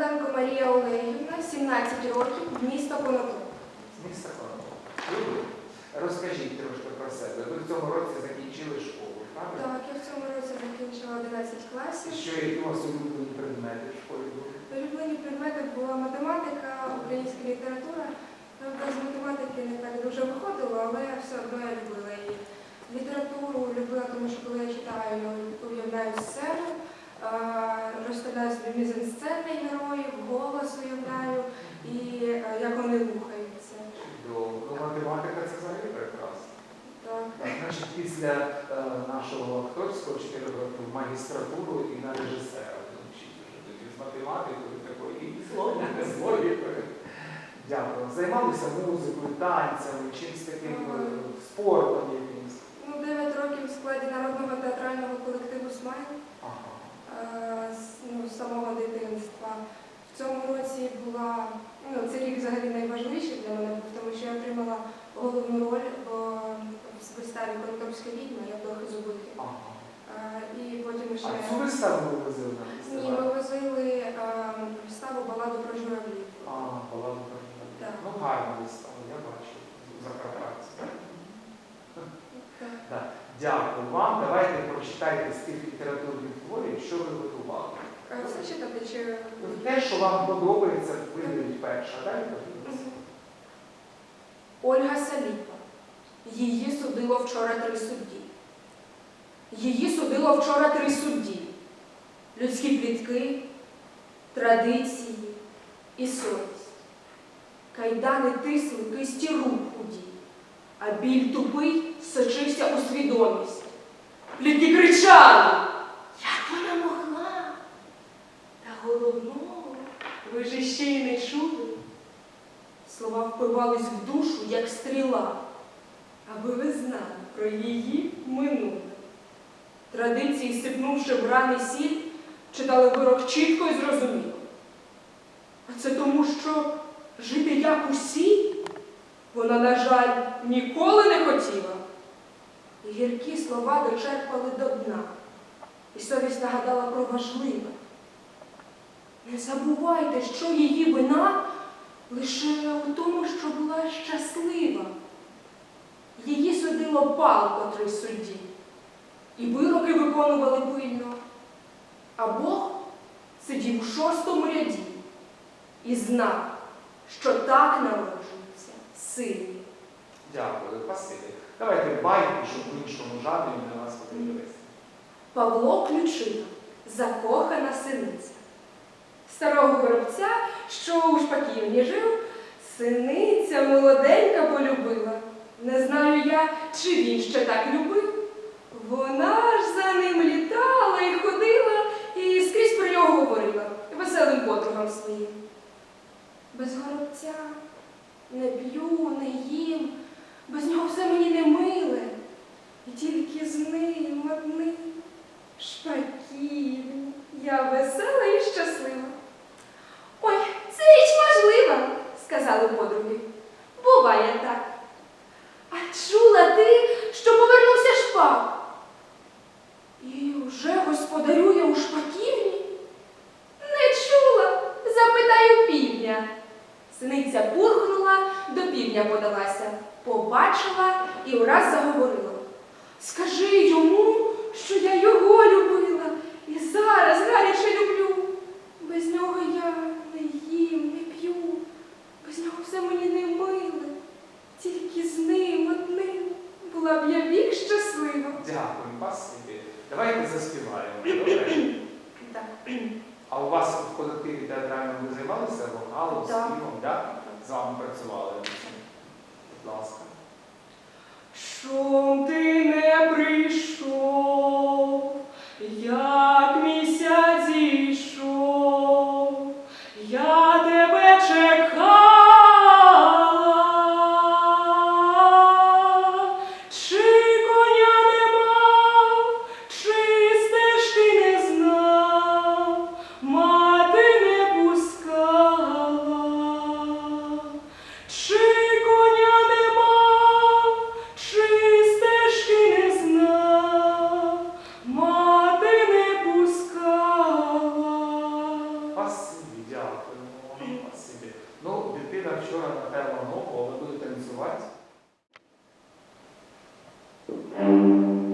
Павленко Марія Олегівна, 17 років, місто Конотоп. Місто Конотоп. Розкажіть трошки про себе. Ви в цьому році закінчили школу, правильно? Так, я в цьому році закінчила 11 класів. Що які у вас улюблені предмети в школі були? Улюблені предмети була математика, українська література. Правда, з математики не так дуже виходило, але все одно я любила її. Літературу любила, тому що коли я читаю, я уявляю сцену, розставляю собі мізансцени героїв, голос уявляю і як вони рухаються. Чудово. Ну, математика це взагалі прекрасно. Так. Так, значить, після е, нашого акторського 4 роки в магістратуру і на режисера вчити тоді з математикою такої і логікою. Дякую. Займалися музикою, танцями, чимось таким е, спортом якимось. Ну, 9 років в складі народного театрального колективу «Смайл» Ага. е, з ну, з самого дитинства. В цьому році була, ну, цей рік взагалі найважливіший для мене, був, тому що я отримала головну роль в, виставі «Конотопська відьма», я трохи. Е, І потім А цю виставу ви возили Ні, ми возили е, виставу «Баладу про журавлів». А, була добра. Так. Ну, гарна вистава, я бачу. Закарпатці. Так. Дякую вам. Давайте прочитайте з тих літературних творів, що ви готували. Е, Все читати чи... Те, що вам подобається, виберіть перше. Дайте. Ольга Саліпа. Її судило вчора три судді. Її судило вчора три судді. Людські плітки, традиції і совість. Кайдани тисли кисті рук худі, а біль тупий сочився у свідомість. Плітки кричали. Як вона могла? Та головного ви ж іще й не чули. Слова впивались в душу, як стріла, аби ви знали про її минуле. Традиції, сипнувши в рани сіль, читали вирок чітко і зрозуміло. А це тому, що жити як усі, вона, на жаль, ніколи не хотіла. І гіркі слова дочерпали до дна, і совість нагадала про важливе. Не забувайте, що її вина лише у тому, що була щаслива. Її судило палко три судді, і вироки виконували пильно. А Бог сидів у шостому ряді і знав, що так народжуються сильні. Дякую, спасибі. Давайте байки, щоб в іншому жанрі на вас подивилися. Павло Ключина, закохана синиця. Старого горобця, що у шпаківні жив, синиця молоденька полюбила. Не знаю я, чи він ще так любив. Вона ж за ним літала і ходила, і скрізь про нього говорила веселим подругам своїм. Без горобця не п'ю, не їм, без нього все мені не миле. І тільки з ним одним шпаківні. Я весела і щаслива. Ой, це річ важлива, сказали подруги. Буває так. А чула ти, що повернувся шпак? І вже господарює у шпаківні? Не чула, запитаю півня. Синиця пурхнула, до півня подалася, побачила і враз заговорила. and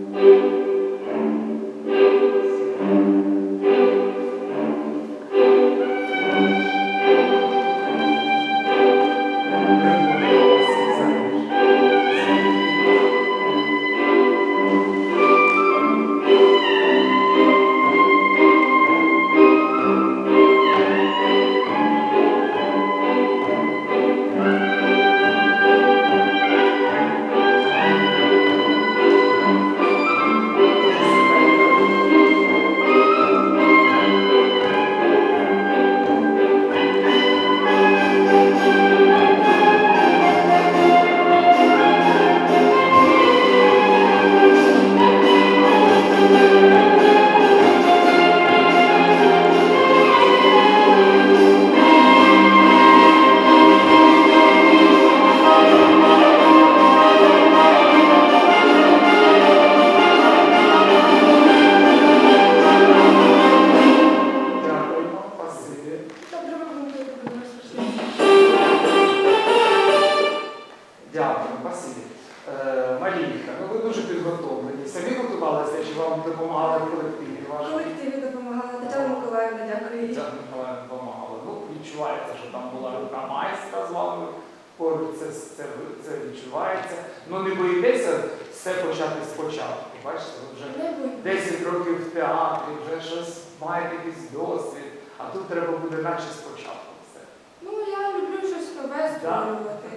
відчувається. Ну не боїтеся все почати спочатку. Бачите, ви вже 10 років в театрі, вже щось маєте якийсь досвід, а тут треба буде наче спочатку все. Ну, я люблю щось нове створювати.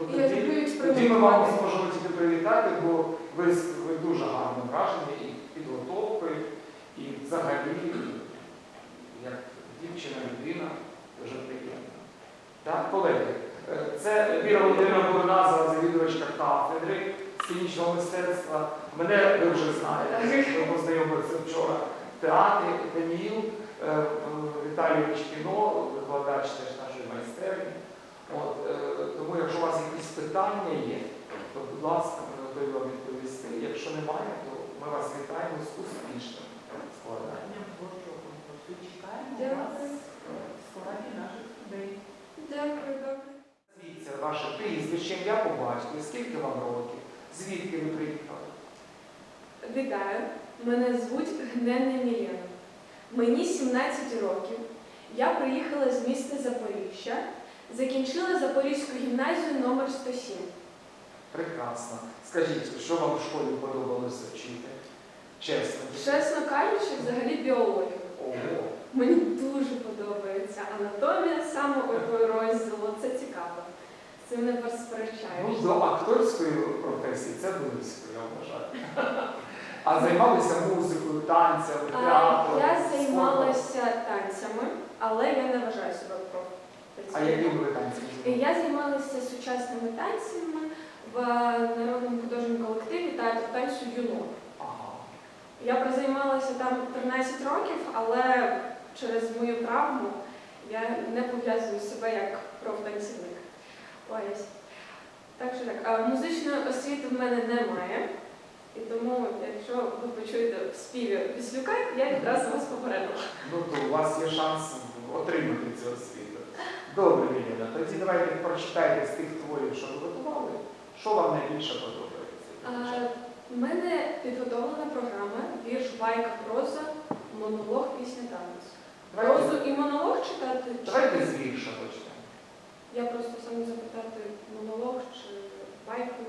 Ну, Я тоді, люблю тоді ми вам зможемо тільки привітати, бо ви, ви дуже гарно вражені і підготовкою, і взагалі, як дівчина, людина, дуже приємно. Так, колеги, це Віра Володимира Борназова, завідувачка кафедри сценічного мистецтва. Мене ви вже знаєте, ви познайомилися вчора в театрі Даніїл е, Віталійович кіно, викладач теж нашої майстерні. От, е, тому, якщо у вас якісь питання є, то, будь ласка, ми готові вам відповісти. Якщо немає, то ми вас вітаємо з успішним складанням. Чекаємо Дякую. вас в складі наших студентів. Дякую, добре. Ваше прізвище, ім'я по батькові, скільки вам років, звідки ви приїхали? Вітаю, мене звуть Гненна Мілєна. Мені 17 років. Я приїхала з міста Запоріжжя, закінчила Запорізьку гімназію номер 107. Прекрасно. Скажіть, що вам в школі подобалося вчити? Чесно. Чесно кажучи, взагалі біологію. Ого. Мені дуже подобається анатомія самого розділу. Це цікаво. Цим не Ну, посперечаєш. до акторської професії це близько, я вважаю. А займалися музикою, танцями, театром? Я займалася танцями, але я не вважаю себе А професійною. які були танці? Я займалася сучасними танцями в народному художньому колективі театру танцю юнок. Ага. Я прозаймалася там 13 років, але через мою травму я не пов'язую себе як профтанцівник. Ось. Так що так, а музичної освіти в мене немає. І тому, якщо ви почуєте в співі Віслюка, я відразу вас попередила. Ну то у вас є шанс отримати цю освіту. Добре, Ліліна, тоді давайте прочитайте з тих творів, що ви готували. Що вам найбільше подобається? У мене підготовлена програма вірш, байка, проза, монолог, пісня, танець. Прозу і монолог читати? чи- давайте з вірша почнемо. Я просто саме запитати монолог чи байку.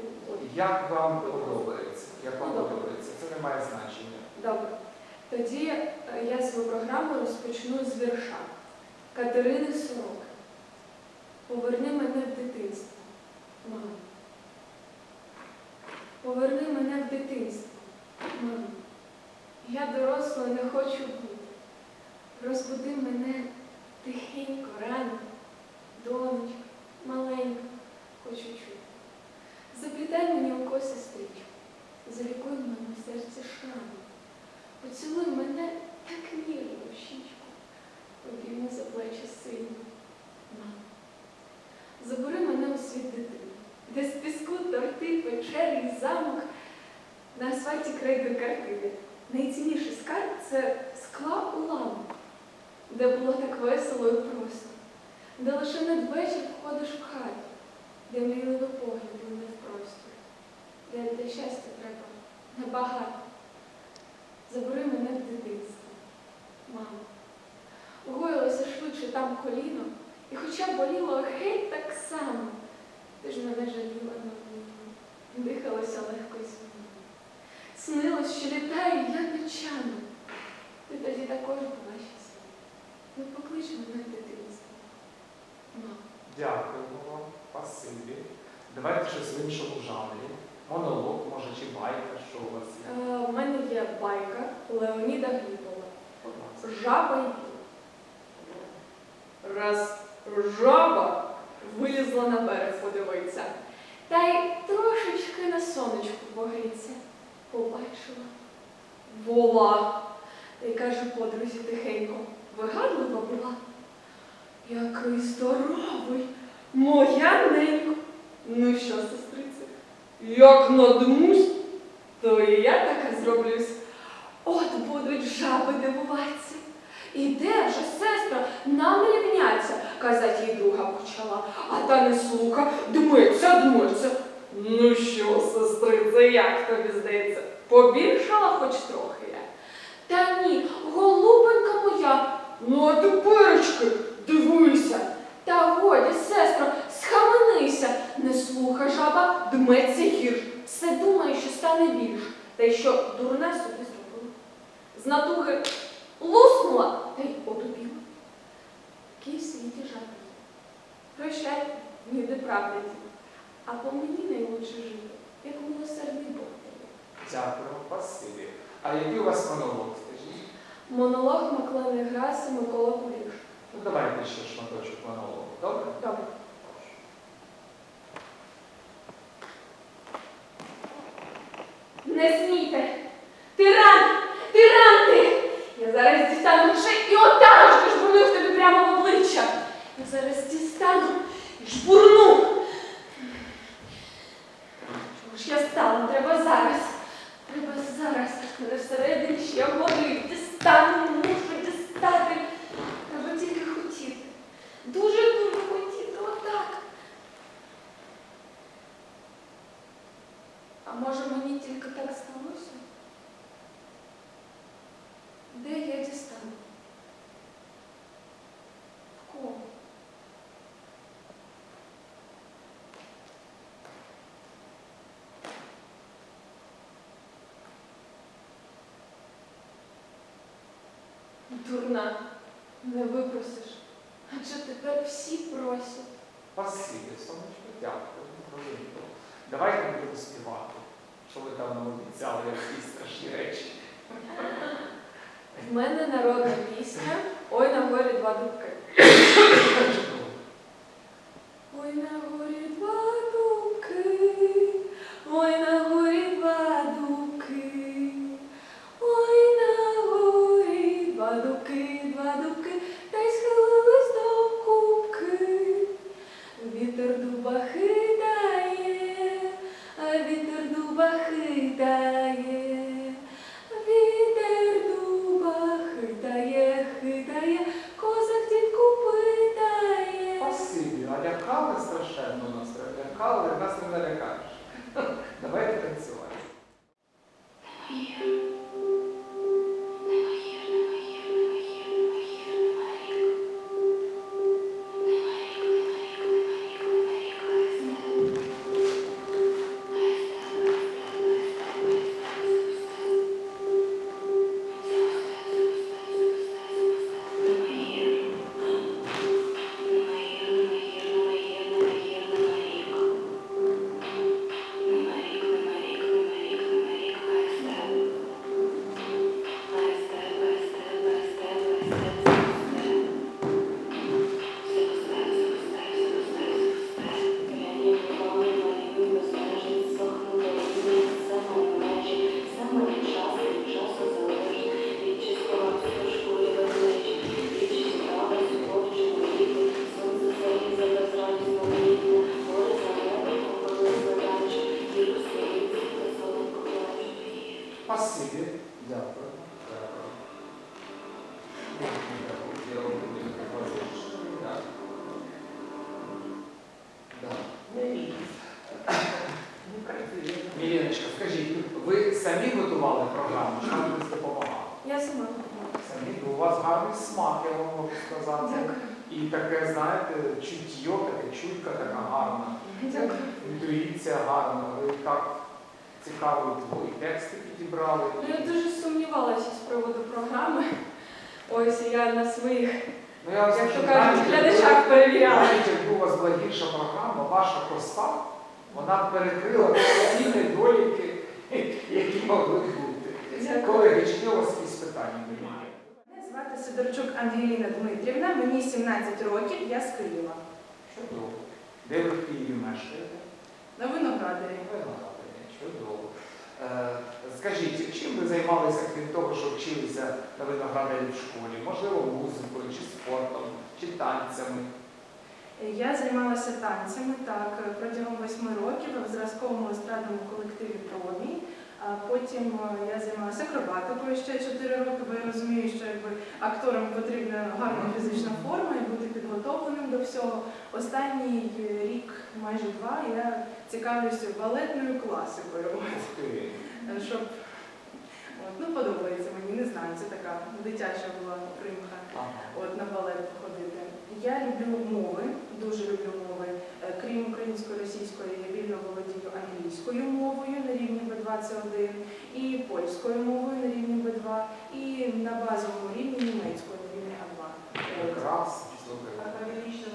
Як вам подобається? Як вам добре. подобається? Це не має значення. Добре. Тоді е, я свою програму розпочну з вірша Катерини Сороки. Поверни мене в дитинство, мамо. Поверни мене в дитинство, мамо. Я дорослою не хочу бути. Розбуди мене тихенько, рано, донечка, маленька, хочу чути. Заплітай мені око сестричку, залікуй в моєму серці шраму. Поцілуй мене так ніжно в щічку, обійми за плечі сильно, мамо. Забери мене у світ дитини, де з піску торти, печери і замок, на асфальті крейди картини. Найцінніший скарб це скла у ламу, де було так весело і просто. де лише надвечір входиш в хату, де мрійливий погляд лине в простір, де для щастя треба небагато. Забери мене в дитинство, мамо. Гоїлося швидше там коліно, і хоча боліло геть так само, ти ж мене жаліла на війну, дихалося легко і сміло. Снилось, що літаю я ночами. Ти тоді також була щаслива. Ну поклич мене дитинство. Дякуємо вам, спасибі. Давайте щось в іншому жанрі. Монолог, може, чи байка, що у вас є. Е, в мене є байка Леоніда Глібова. Жаба і. Раз жаба вилізла на берег подивитися, та й трошечки на сонечку погріться. Побачила вола. Та й каже подрузі тихенько, вигадлива була. Який здоровий, моя ненько. Ну що, сестрице, як надмусь, то і я така зроблюсь. От будуть жаби дивуватися. І де вже, сестра, нам рівняться, казать їй друга почала, а та не слуха, дмиться, дмиться. Ну що, сестрице, як тобі здається, побільшала хоч трохи я? Та ні, голубенька моя, ну а теперечки, дивися. Та годі, сестро, схаменися, не слуха жаба, дметься гірш. Все думає, що стане більш, та й що дурне собі зробила. З натуги луснула та й отупіла. В світі жаби. Прощай, ніде правди ті. А по мені найлучше жити, як милосердний Бог дає. Дякую, спасибі. А який у вас монолог, скажіть? Монолог Маклени Граси Микола Куліш. Ну давайте ще шматочок монологу, добре? Добре. Не смійте! Тиран! Тиран ти! Я зараз дістану грошей і отак ж жбурну в тобі прямо в обличчя. Я зараз дістану і жбурну. Чого ж я стала? Треба зараз. Треба зараз. Але всередині ще горить. Дістану, мушу дістати. Треба тільки хотіти. Дуже-дуже хотіти отак. А може мені тільки так сталося? Де я дістану? В кого? Дурна, не випросиш. Адже тепер всі просять. Спасибі, сонечко, дякую. Розумію. Давайте будемо співати. Що ви там нам обіцяли, якісь страшні речі. В мене народна пісня Ой на горі два дубки. підібрали. Ну, я дуже сумнівалася з приводу програми. Ось я на своїх, Ну, я як то кажуть, глядачах перевіряла. Навіть якби у вас була гірша програма, ваша проста, вона б перекрила всі недоліки, які могли бути. Дякую. Колеги, чи є у вас якісь питання? Мене звати Сидорчук Ангеліна Дмитрівна, мені 17 років, я з Києва. Чудово. Де ви в Києві мешкаєте? На виноградарі. Виноградарі. Чудово. Е, Скажіть, чим ви займалися, крім того, що вчилися на виноградарі в школі? Можливо, музикою, чи спортом, чи танцями? Я займалася танцями так протягом восьми років в зразковому естрадному колективі Промі. А потім е, я займалася акробатикою ще 4 роки, бо я розумію, що якби акторам потрібна гарна фізична форма і бути підготовленим до всього. Останній е, рік, майже два, я цікавлюся балетною класикою. Щоб от, ну, подобається мені, не знаю, це така дитяча була примха от, на балет походити. Я люблю мови, дуже люблю мови. Е, Крім української, російської, я вільно володію англійською мовою на рівні B2 це 1 і польською мовою на рівні B2, і на базовому рівні німецькою на рівні А2. От. Прекрасно, А слухайте.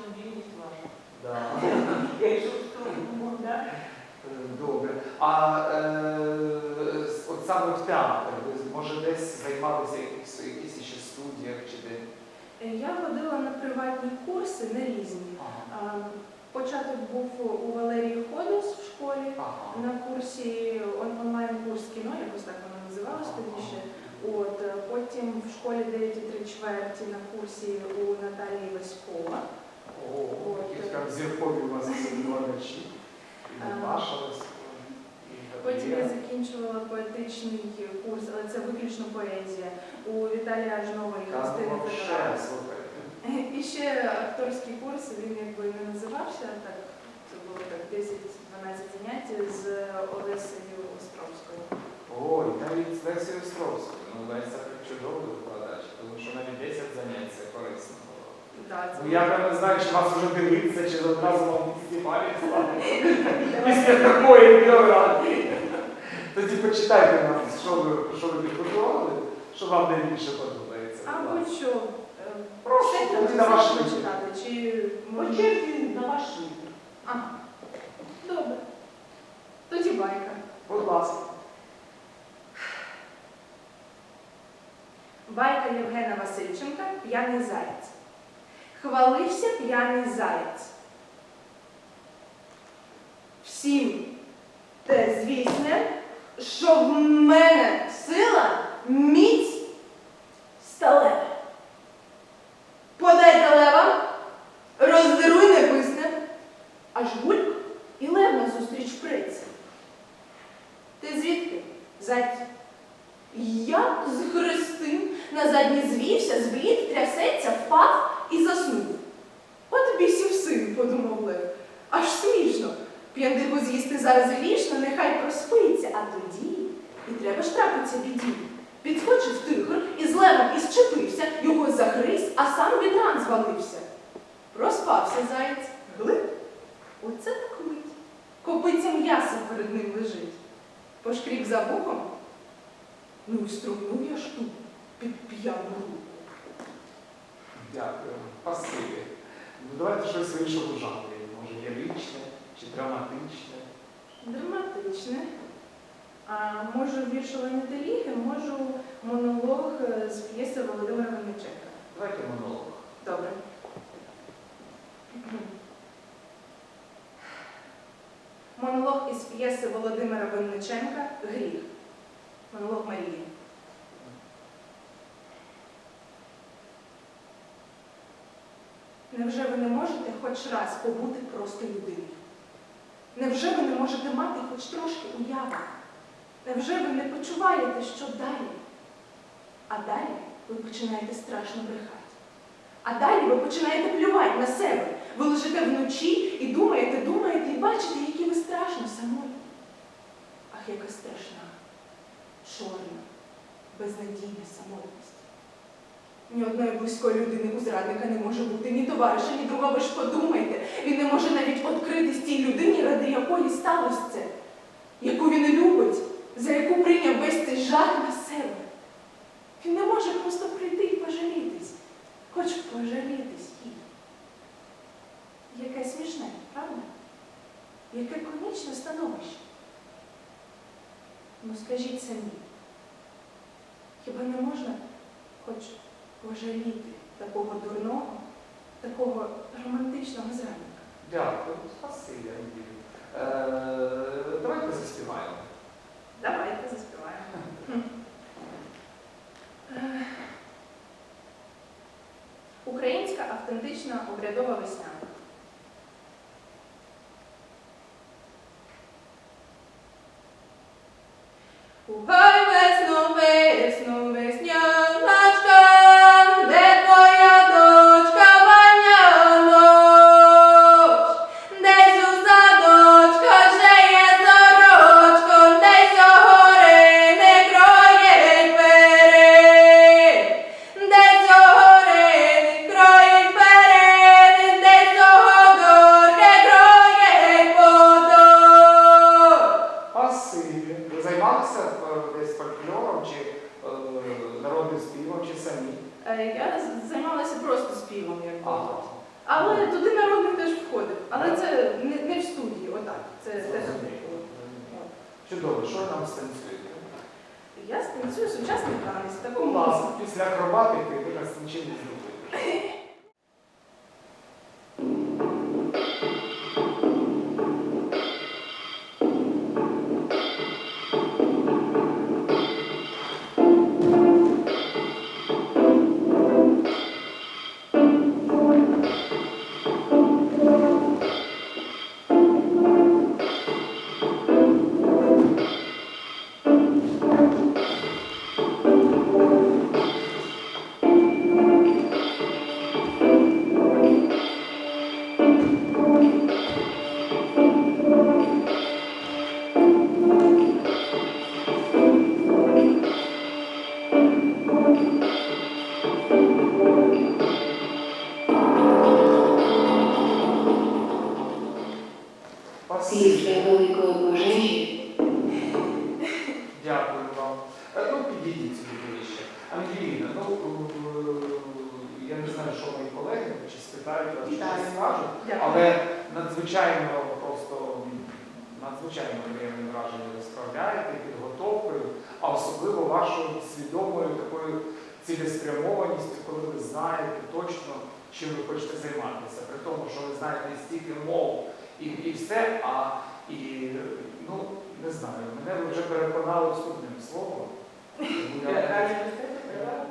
мобільність ваша. Е, Добре. А е, от саме в театр, ви може десь займалися якісь, якісь ще студіях чи де? Е, Я ходила на приватні курси на різні. Ага. Початок був у Валерії Ходос в школі. Ага. На курсі онлайн-курс кіно, якось так воно називалось тоді ще. От е, потім в школі 9 і 3 чверті на курсі у Наталії Васькова. О, які там зіркові у вас викладачі. Потім я закінчувала поетичний курс, але це виключно поезія у Віталія Та Христини слухайте. І ще акторський курс, він якби не називався так. Це було так 10-12 занять з Олесею Островською. Ой, навіть з Лесією Островською. Ну, Леся чудовий викладач, тому що навіть 10 занять це корисно Ну, я прямо не знаю, чи вас вже дивитися, чи одразу вам слава. Після такої біографії. Тоді почитайте нам, що ви, що ви підготували, що вам найбільше подобається. А Прошу, все ви на ваш вибір. читати, чи По може... черзі на ваш вибір. Ага. Добре. Тоді байка. Будь ласка. Байка Євгена Васильченка П'яний заєць. Хвалився п'яний заєць. Всім те звісне, що в мене сила міць Копиця м'яса перед ним лежить. Пошкріб за вухом, Ну і струмнув я ж тут під п'яну руку. Дякую. Спасибі. Ну, давайте щось в іншому жанрі. Може, ліричне чи драматичне. Драматичне. А можу вірш Олени Теліги, можу монолог е, з п'єси Володимира Винниченка. Давайте монолог. Добре. Монолог із п'єси Володимира Винниченка Гріх. Монолог Марії. Невже ви не можете хоч раз побути просто людиною? Невже ви не можете мати хоч трошки уяви? Невже ви не почуваєте, що далі? А далі ви починаєте страшно брехати. А далі ви починаєте плювати на себе. Ви лежите вночі і думаєте, думаєте, і бачите, які ви страшні самої. Ах, яка страшна. чорна, безнадійна самотність. Ні одної близької людини у зрадника не може бути, ні товариша, ні друга. Ви ж подумайте, він не може навіть відкритись тій людині, ради якої сталося це, яку він любить, за яку прийняв весь цей жах на себе. Він не може просто прийти і пожалітись, хоч пожалітись їй. Яке смішне, правда? Яке комічне становище. Ну скажіть самі, хіба не можна хоч пожаліти такого дурного, такого романтичного зрадника? Дякую, спасибі, Ангелі. Е, давайте заспіваємо. Давайте заспіваємо. Е, Українська автентична обрядова веснянка. Після великої пожежі Дякую вам. Е, Ну, підійдіть сюди ближче. Ангеліна, ну е, я не знаю, що мої колеги чи спитають вас, чи щось скажуть, але надзвичайно просто надзвичайно приємне враження ви справляєте підготовкою, а особливо вашою свідомою такою цілеспрямованістю, коли ви знаєте точно, чим ви хочете займатися, при тому, що ви знаєте стільки мов і, і все, а і ну не знаю, мене вже переконали судним словом. Я-